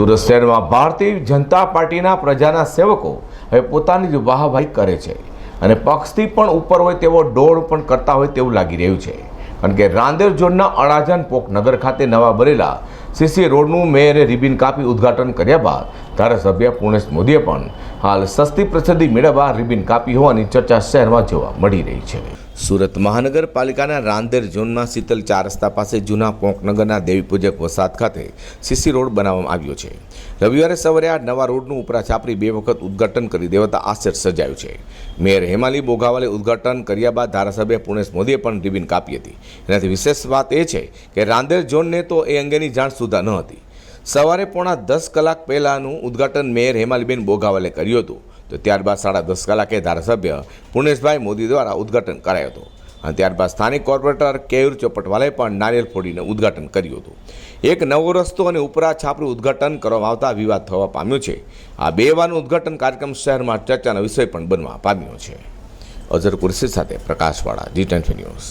સુરત શહેરમાં ભારતીય જનતા પાર્ટીના પ્રજાના સેવકો હવે પોતાની જ વાહવાહી કરે છે અને પક્ષથી પણ ઉપર હોય તેવો ડોળ પણ કરતા હોય તેવું લાગી રહ્યું છે. કારણ કે રાંદેર ઝોનના અડાજણ પોકનગર ખાતે નવા બનેલા સીસી રોડનું મેયરે રિબિન કાપી ઉદ્ઘાટન કર્યા બાદ ધારાસભ્ય પૂર્ણેશ મોદીએ પણ હાલ સસ્તી પ્રસિદ્ધિ મેળવવા રિબિન કાપી હોવાની ચર્ચા શહેરમાં જોવા મળી રહી છે. સુરત મહાનગરપાલિકાના રાંદેર ઝોનના શીતલ ચાર રસ્તા પાસે જૂના પોંકનગરના દેવીપૂજક વસાદ ખાતે સીસી રોડ બનાવવામાં આવ્યો છે. રવિવારે સવારે આ નવા રોડનું ઉપરા છાપરી બે વખત ઉદ્ઘાટન કરી દેવાતા આશ્ચર્ય સર્જાયું છે. મેયર હેમાલી બોઘાવાલે ઉદ્ઘાટન કર્યા બાદ ધારાસભ્ય પૂર્ણેશ મોદીએ પણ રિબિન કાપી હતી. એનાથી વિશેષ વાત એ છે કે રાંદેર ઝોનને તો એ અંગેની જાણ સુધા ન હતી. સવારે પોણા દસ કલાક પહેલાંનું ઉદ્ઘાટન મેયર હેમાલીબેન બોઘાવાલે કર્યું હતું. તો ત્યારબાદ સાડા દસ કલાકે ધારાસભ્ય પુર્ણેશભાઈ મોદી દ્વારા ઉદ્ઘાટન કરાયું હતું. અને ત્યારબાદ સ્થાનિક કોર્પોરેટર કેયુર ચોપટવાલાએ પણ નારિયેલ ફોડીને ઉદ્ઘાટન કર્યું હતું. એક નવો રસ્તો અને ઉપરા છાપરું ઉદ્ઘાટન કરવામાં આવતા વિવાદ થવા પામ્યો છે. આ બે વાનું ઉદ્ઘાટન કાર્યક્રમ શહેરમાં ચર્ચાનો વિષય પણ બનવા પામ્યો છે. અઝર કુરશી સાથે પ્રકાશવાળા જી ટેન ન્યૂઝ.